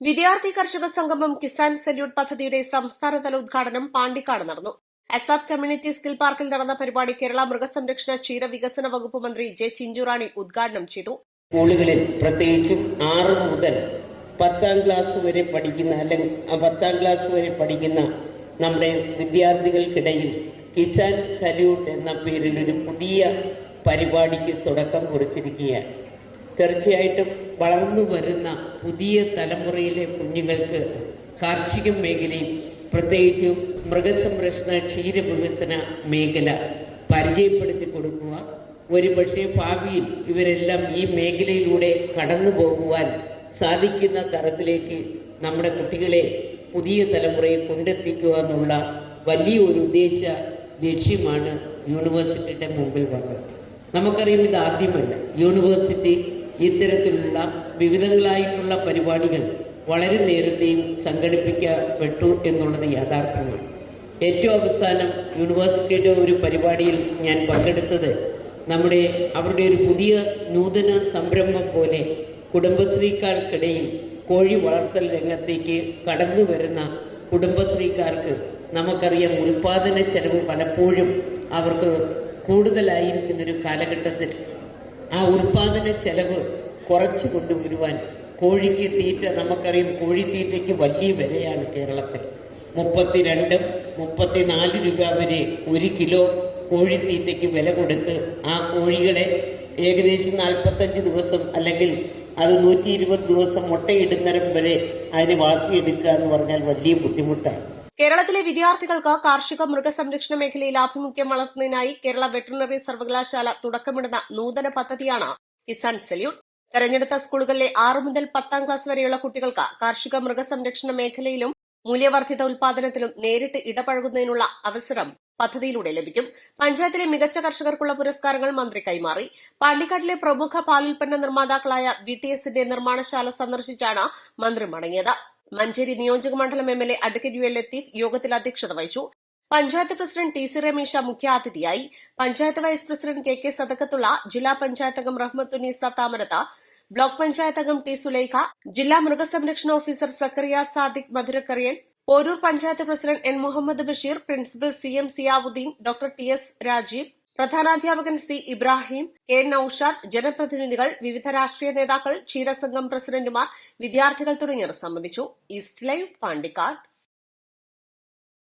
വിദ്യാർത്ഥി കർഷക സംഗമം കിസാൻ സല്യൂട്ട് പദ്ധതിയുടെ സംസ്ഥാനതല ഉദ്ഘാടനം പാണ്ടിക്കാട് നടന്നു. അസാദ് കമ്മ്യൂണിറ്റി സ്കിൽ പാർക്കിൽ നടന്ന പരിപാടി കേരള മൃഗസംരക്ഷണ ക്ഷീര വികസന വകുപ്പ് മന്ത്രി ജെ ചിഞ്ചുറാണി ഉദ്ഘാടനം ചെയ്തു. സ്കൂളുകളിൽ പ്രത്യേകിച്ചും ആറ് മുതൽ പത്താം ക്ലാസ് വരെ പഠിക്കുന്ന അല്ലെങ്കിൽ പത്താം ക്ലാസ് വരെ പഠിക്കുന്ന നമ്മുടെ വിദ്യാർത്ഥികൾക്കിടയിൽ കിസാൻ സല്യൂട്ട് എന്ന പേരിൽ ഒരു പുതിയ പരിപാടിക്ക് തുടക്കം കുറിച്ചിരിക്കുകയാണ്. തീർച്ചയായിട്ടും വളർന്നു വരുന്ന പുതിയ തലമുറയിലെ കുഞ്ഞുങ്ങൾക്ക് കാർഷിക മേഖലയും പ്രത്യേകിച്ചും മൃഗസംരക്ഷണ ക്ഷീരവികസന മേഖല പരിചയപ്പെടുത്തി കൊടുക്കുക. ഒരുപക്ഷെ ഭാവിയിൽ ഇവരെല്ലാം ഈ മേഖലയിലൂടെ കടന്നു പോകുവാൻ സാധിക്കുന്ന തരത്തിലേക്ക് നമ്മുടെ കുട്ടികളെ പുതിയ തലമുറയെ കൊണ്ടെത്തിക്കുക എന്നുള്ള വലിയൊരു ഉദ്ദേശ ലക്ഷ്യമാണ് യൂണിവേഴ്സിറ്റിയുടെ മുമ്പിൽ വന്നത്. നമുക്കറിയാം ഇത് ആദ്യമല്ല. യൂണിവേഴ്സിറ്റി ഇത്തരത്തിലുള്ള വിവിധങ്ങളായിട്ടുള്ള പരിപാടികൾ വളരെ നേരത്തെയും സംഘടിപ്പിക്കപ്പെട്ടു എന്നുള്ളത് യാഥാർത്ഥ്യമാണ്. ഏറ്റവും അവസാനം യൂണിവേഴ്സിറ്റിയുടെ ഒരു പരിപാടിയിൽ ഞാൻ പങ്കെടുത്തത് നമ്മുടെ അവരുടെ ഒരു പുതിയ നൂതന സംരംഭം പോലെ കുടുംബശ്രീക്കാർക്കിടയിൽ കോഴി വളർത്തൽ രംഗത്തേക്ക് കടന്നു വരുന്ന കുടുംബശ്രീക്കാർക്ക് നമുക്കറിയാം ഉൽപാദന ചെലവ് പലപ്പോഴും അവർക്ക് കൂടുതലായിരിക്കുന്നൊരു കാലഘട്ടത്തിൽ ആ ഉൽപാദന ചെലവ് കുറച്ച് കൊണ്ടുവരുവാൻ കോഴിക്ക് തീറ്റ നമുക്കറിയാം കോഴിത്തീറ്റയ്ക്ക് വലിയ വിലയാണ് കേരളത്തിൽ. മുപ്പത്തിരണ്ടും മുപ്പത്തിനാല് രൂപ വരെ ഒരു കിലോ കോഴിത്തീറ്റയ്ക്ക് വില കൊടുത്ത് ആ കോഴികളെ ഏകദേശം നാൽപ്പത്തഞ്ച് ദിവസം അല്ലെങ്കിൽ അത് നൂറ്റി ഇരുപത് ദിവസം മുട്ടയിടുന്നരം വരെ അതിനെ വളർത്തിയെടുക്കുക എന്ന് പറഞ്ഞാൽ വലിയ ബുദ്ധിമുട്ടാണ്. കേരളത്തിലെ വിദ്യാർത്ഥികൾക്ക് കാർഷിക മൃഗസംരക്ഷണ മേഖലയിൽ ആഭിമുഖ്യം വളർത്തുന്നതിനായി കേരള വെറ്ററിനറി സർവകലാശാല തുടക്കമിടുന്ന നൂതന പദ്ധതിയാണ് കിസാൻ സല്യൂട്ട്. തെരഞ്ഞെടുത്ത സ്കൂളുകളിലെ ആറ് മുതൽ പത്താം ക്ലാസ് വരെയുള്ള കുട്ടികൾക്ക് കാർഷിക മൃഗസംരക്ഷണ മേഖലയിലും മൂല്യവർദ്ധിത ഉൽപാദനത്തിലും നേരിട്ട് ഇടപഴകുന്നതിനുള്ള അവസരം പദ്ധതിയിലൂടെ ലഭിക്കും. പഞ്ചായത്തിലെ മികച്ച കർഷകർക്കുള്ള പുരസ്കാരങ്ങൾ മന്ത്രി കൈമാറി. പാണ്ടിക്കാട്ടിലെ പ്രമുഖ പാലുൽപ്പന്ന നിർമ്മാതാക്കളായ വി ടി എസിന്റെ നിർമ്മാണശാല സന്ദർശിച്ചാണ് മന്ത്രി മടങ്ങിയത്. മഞ്ചേരി നിയോജക മണ്ഡലം M L A advocate U L Latheef യോഗത്തിൽ അധ്യക്ഷത വഹിച്ചു. Panchayat president T C Ramesha മുഖ്യാതിഥിയായി panchayat vice president K K Sadakkathulla ജില്ലാ പഞ്ചായത്ത് അംഗം റഹ്മത്തുനീസ താമരത്ത ബ്ലോക്ക് പഞ്ചായത്ത് അംഗം ടി സുലൈഖ ജില്ലാ മൃഗസംരക്ഷണ officer Zakariya Sadiq മധുരക്കറിയൻ Poroor panchayat president N Muhammad Basheer principal C M Ziyauddeen doctor T S Rajeev പ്രധാനാധ്യാപകൻ C Ibrahim K Noushad ജനപ്രതിനിധികൾ വിവിധ രാഷ്ട്രീയ നേതാക്കൾ ക്ഷീരസംഘം പ്രസിഡന്റുമാർ വിദ്യാർത്ഥികൾ തുടങ്ങിയവർ സംബന്ധിച്ചു. East live Pandikkad.